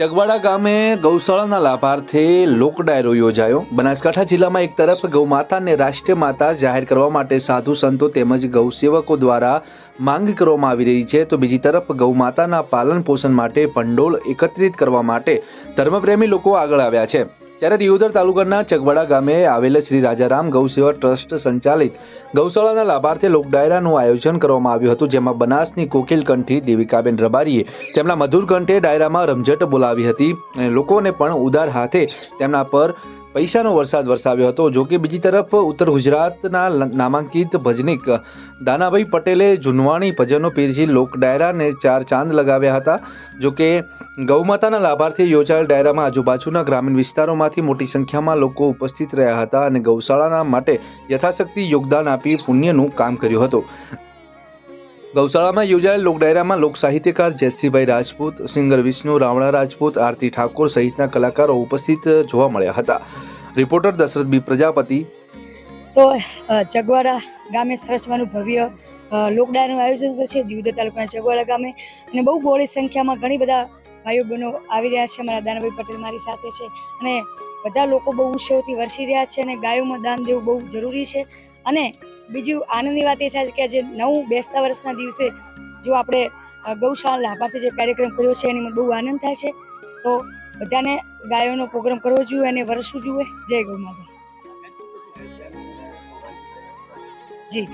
ચગવાડા ગામે ગૌશાળાના લાભાર્થે લોક ડાયરો યોજાયો. બનાસકાંઠા જિલ્લામાં એક તરફ ગૌમાતાને રાષ્ટ્રીય માતા જાહેર કરવા માટે સાધુ સંતો તેમજ ગૌસેવકો દ્વારા માંગ કરવામાં આવી રહી છે, તો બીજી તરફ ગૌમાતાના પાલન પોષણ માટે ભંડોળ એકત્રિત કરવા માટે ધર્મપ્રેમી લોકો આગળ આવ્યા છે. ત્યારે દિયોદર તાલુકાના ચગવાડા ગામે આવેલ શ્રી રાજારામ ગૌસેવા ટ્રસ્ટ સંચાલિત ગૌશાળાના લાભાર્થે લોક ડાયરાનું આયોજન કરવામાં આવ્યું હતું, જેમાં બનાસની કોકિલ કંઠી, દેવિકાબેન રબારીએ તેમના મધુર કંઠે ડાયરામાં રમઝટ બોલાવી હતી અને લોકોને પણ ઉદાર હાથે તેમના પર પૈસાનો વરસાદ વરસાવ્યો હતો. જોકે બીજી તરફ ઉત્તર ગુજરાતના નામાંકિત ભજનિક દાનાભાઈ પટેલે જુનવાણી ભજનો પીરસી લોક ડાયરાને ચાર ચાંદ લગાવ્યા હતા. જોકે ગૌમાતાના લાભાર્થે યોજાયેલ ડાયરામાં આજુબાજુના ગ્રામીણ વિસ્તારોમાંથી મોટી સંખ્યામાં લોકો ઉપસ્થિત રહ્યા હતા અને ગૌશાળાના માટે યથાશક્તિ યોગદાન આપી પુણ્યનું કામ કર્યું હતું. ગૌશાળામાં યોજાયેલ લોક ડાયરામાં લોક સાહિત્યકાર જયશ્રીભાઈ રાજપૂત, સિંગર વિષ્ણુ રાવણા રાજપૂત, આરતી ઠાકોર સહિતના કલાકારો ઉપસ્થિત જોવા મળ્યા હતા. Reporter Dashrath B Prajapati. તો ચગવાડા ગામે સરસવાનું ભવ્ય લોકડાયરનું આયોજન છે દિવદર તાલુકાના ચગવાડા ગામે. અને બહુ બહોળી સંખ્યામાં ઘણી બધા ભાઈઓ બહેનો આવી રહ્યા છે મારા દાનાભાઈ પટેલ મારી સાથે છે. અને બધા લોકો બહુ ઉત્સવથી વરસી રહ્યા છે અને ગાયોમાં દાન દેવું બહુ જરૂરી છે. અને બીજું આનંદની વાત એ છે કે આજે નવું બેસતા વર્ષના દિવસે જો આપણે ગૌશાળા લાભાર્થી જે કાર્યક્રમ કર્યો છે, એની બહુ આનંદ થાય છે. તો બધાને ગાયોનો પ્રોગ્રામ કરવો જોઈએ અને વરસવું જોઈએ. જય ગૌ માતા. જી.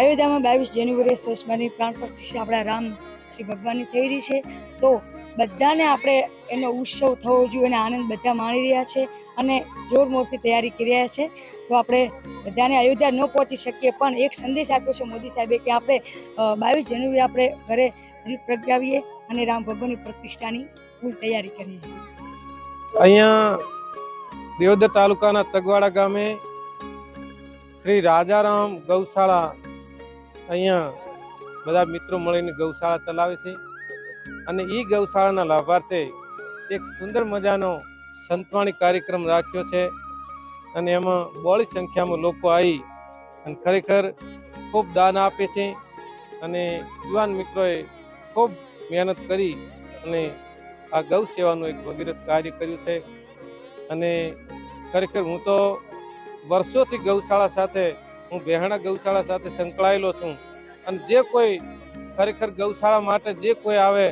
અયોધ્યામાં બાવીસ જાન્યુઆરીએ સરસમાની પ્રાણ પ્રતિષ્ઠા આપણા રામ શ્રી ભગવાનની થઈ રહી છે. તો બધાને આપણે એનો ઉત્સવ થવો જોઈએ અને આનંદ બધા માણી રહ્યા છે અને જોરમોરથી તૈયારી કરી રહ્યા છે. તો આપણે બધાને અયોધ્યા ન પહોંચી શકીએ. પણ એક સંદેશ આપ્યો છે મોદી સાહેબે કે આપણે બાવીસ જાન્યુઆરી આપણે ઘરે પ્રગટાવીએ અને રામ ભગવાનની પ્રતિષ્ઠાની ફૂલ તૈયારી કરીએ. અહીંયા દેવોદર તાલુકાના ચગવાડા ગામે શ્રી રાજારામ ગૌશાળા અહીંયા બધા મિત્રો મળીને ગૌશાળા ચલાવે છે. અને એ ગૌશાળાના લાભાર્થે એક સુંદર મજાનો સંતવાણી કાર્યક્રમ રાખ્યો છે. અને એમાં બહોળી સંખ્યામાં લોકો આવી અને ખરેખર ખૂબ દાન આપે છે અને યુવાન મિત્રોએ ખૂબ મહેનત કરી અને આ ગૌ સેવાનું એક ભગીરથ કાર્ય કર્યું છે. અને ખરેખર હું તો વર્ષોથી ગૌશાળા સાથે, હું બેહાણા ગૌશાળા સાથે સંકળાયેલો છું અને જે કોઈ ખરેખર ગૌશાળા માટે જે કોઈ આવે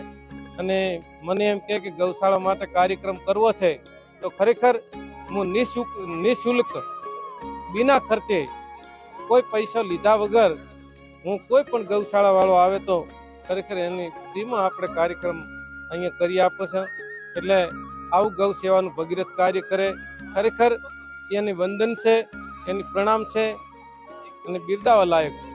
અને મને એમ કહે કે ગૌશાળા માટે કાર્યક્રમ કરવો છે, તો ખરેખર હું નિઃશુલ્ક નિઃશુલ્ક, બિના ખર્ચે કોઈ પૈસા લીધા વગર હું કોઈ પણ ગૌશાળા વાળો આવે તો ખરેખર એની ફ્રીમાં આપણે કાર્યક્રમ અહીંયા કરી આપો છે. એટલે આવું ગૌ સેવાનું ભગીરથ કાર્ય કરે. ખરેખર એની વંદન છે, એની પ્રણામ છે, અને બિરદાવા લાયક છે.